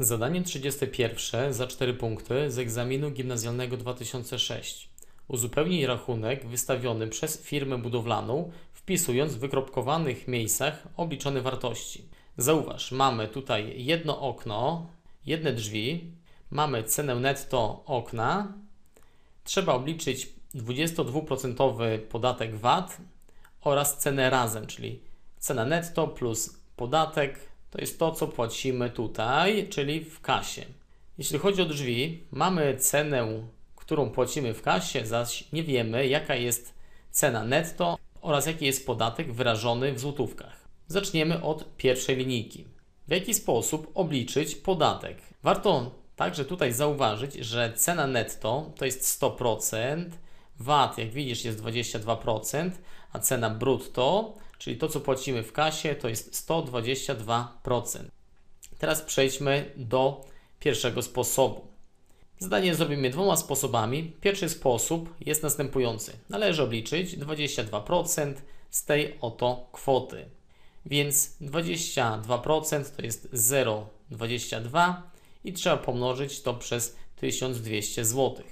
Zadanie 31 za 4 punkty z egzaminu gimnazjalnego 2006. Uzupełnij rachunek wystawiony przez firmę budowlaną, wpisując w wykropkowanych miejscach obliczone wartości. Zauważ, mamy tutaj jedno okno, jedne drzwi, mamy cenę netto okna, trzeba obliczyć 22% podatek VAT oraz cenę razem, czyli cena netto plus podatek to jest to, co płacimy tutaj, czyli w kasie. Jeśli chodzi o drzwi, mamy cenę, którą płacimy w kasie, zaś nie wiemy, jaka jest cena netto oraz jaki jest podatek wyrażony w złotówkach. Zaczniemy od pierwszej linijki. W jaki sposób obliczyć podatek? Warto także tutaj zauważyć, że cena netto to jest 100%, VAT, jak widzisz, jest 22%, a cena brutto, czyli to, co płacimy w kasie, to jest 122%. Teraz przejdźmy do pierwszego sposobu. Zadanie zrobimy dwoma sposobami. Pierwszy sposób jest następujący. Należy obliczyć 22% z tej oto kwoty. Więc 22% to jest 0,22 i trzeba pomnożyć to przez 1200 zł.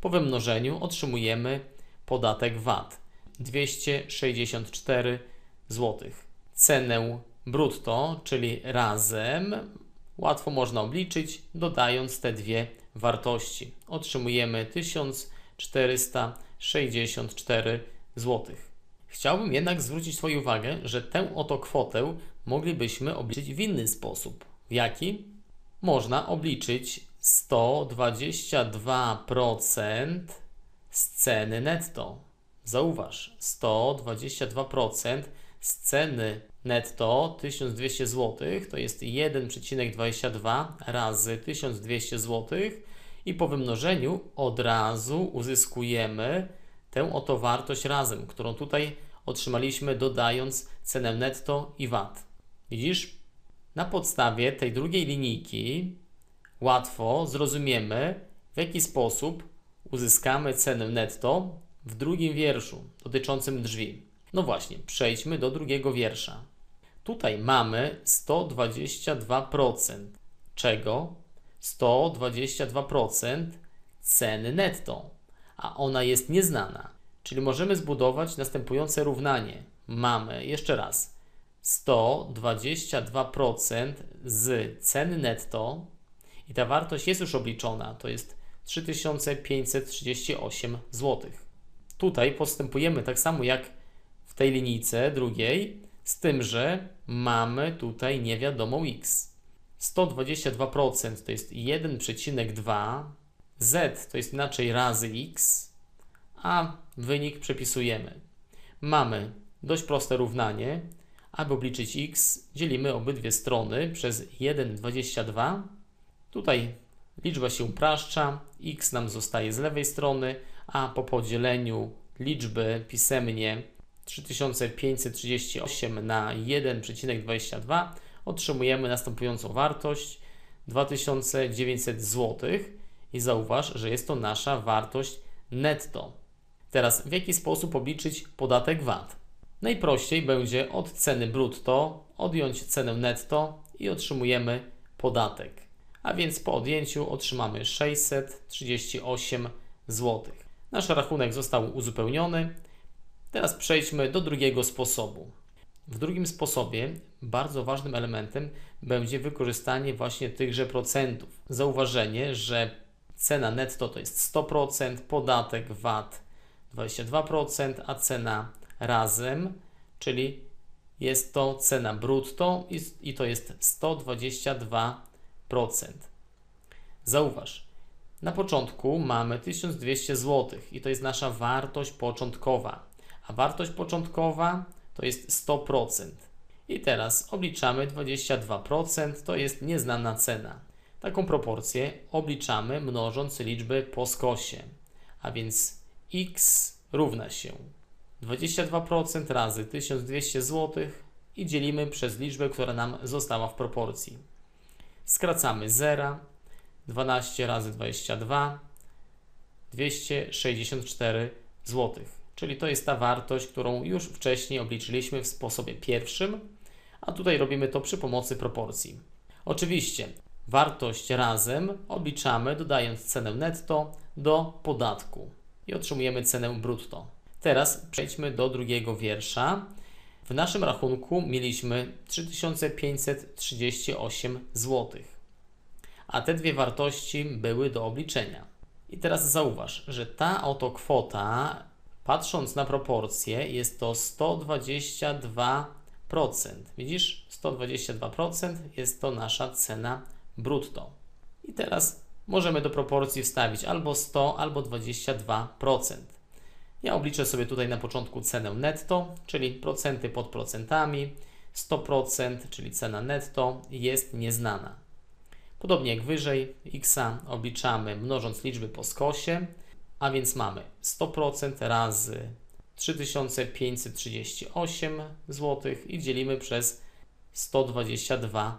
Po wymnożeniu otrzymujemy podatek VAT 264 zł. Cenę brutto, czyli razem, łatwo można obliczyć, dodając te dwie wartości. Otrzymujemy 1464 zł. Chciałbym jednak zwrócić Twoją uwagę, że tę oto kwotę moglibyśmy obliczyć w inny sposób. W jaki? Można obliczyć 122% z ceny netto. Zauważ, 122% z ceny netto 1200 zł to jest 1,22 razy 1200 zł i po wymnożeniu od razu uzyskujemy tę oto wartość razem, którą tutaj otrzymaliśmy dodając cenę netto i VAT. Widzisz? Na podstawie tej drugiej linijki łatwo zrozumiemy, w jaki sposób uzyskamy cenę netto w drugim wierszu dotyczącym drzwi. No właśnie, przejdźmy do drugiego wiersza. Tutaj mamy 122%. Czego? 122% ceny netto, a ona jest nieznana. Czyli możemy zbudować następujące równanie. Mamy jeszcze raz 122% z ceny netto i ta wartość jest już obliczona, to jest 3538 zł. Tutaj postępujemy tak samo jak w tej linijce drugiej, z tym, że mamy tutaj niewiadomą x. 122% to jest 1,2, z to jest inaczej razy x, a wynik przepisujemy. Mamy dość proste równanie. Aby obliczyć x, dzielimy obydwie strony przez 1,22. Tutaj liczba się upraszcza, x nam zostaje z lewej strony, a po podzieleniu liczby pisemnie 3538 na 1,22 otrzymujemy następującą wartość 2900 zł i zauważ, że jest to nasza wartość netto. Teraz w jaki sposób obliczyć podatek VAT? Najprościej będzie od ceny brutto odjąć cenę netto i otrzymujemy podatek. A więc po odjęciu otrzymamy 638 zł. Nasz rachunek został uzupełniony. Teraz przejdźmy do drugiego sposobu. W drugim sposobie bardzo ważnym elementem będzie wykorzystanie właśnie tychże procentów. Zauważenie, że cena netto to jest 100%, podatek VAT 22%, a cena razem, czyli jest to cena brutto i, i to jest 122%. Zauważ, na początku mamy 1200 zł i to jest nasza wartość początkowa, a wartość początkowa to jest 100%. I teraz obliczamy 22%, to jest nieznana cena. Taką proporcję obliczamy mnożąc liczby po skosie, a więc x równa się 22% razy 1200 zł i dzielimy przez liczbę, która nam została w proporcji. Skracamy 0, 12 razy 22, 264 zł. Czyli to jest ta wartość, którą już wcześniej obliczyliśmy w sposobie pierwszym, a tutaj robimy to przy pomocy proporcji. Oczywiście wartość razem obliczamy dodając cenę netto do podatku i otrzymujemy cenę brutto. Teraz przejdźmy do drugiego wiersza. W naszym rachunku mieliśmy 3538 zł, a te dwie wartości były do obliczenia. I teraz zauważ, że ta oto kwota, patrząc na proporcje, jest to 122%. Widzisz? 122% jest to nasza cena brutto. I teraz możemy do proporcji wstawić albo 100, albo 22%. Ja obliczę sobie tutaj na początku cenę netto, czyli procenty pod procentami. 100%, czyli cena netto, jest nieznana. Podobnie jak wyżej, x obliczamy mnożąc liczby po skosie, a więc mamy 100% razy 3538 zł i dzielimy przez 122%.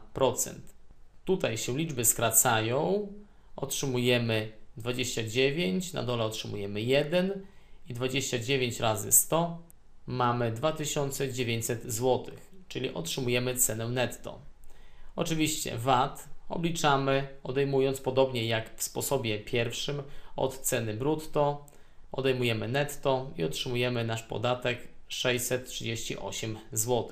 Tutaj się liczby skracają, otrzymujemy 29, na dole otrzymujemy 1 i 29 razy 100 mamy 2900 zł, czyli otrzymujemy cenę netto. Oczywiście VAT obliczamy odejmując podobnie jak w sposobie pierwszym od ceny brutto, odejmujemy netto i otrzymujemy nasz podatek 638 zł.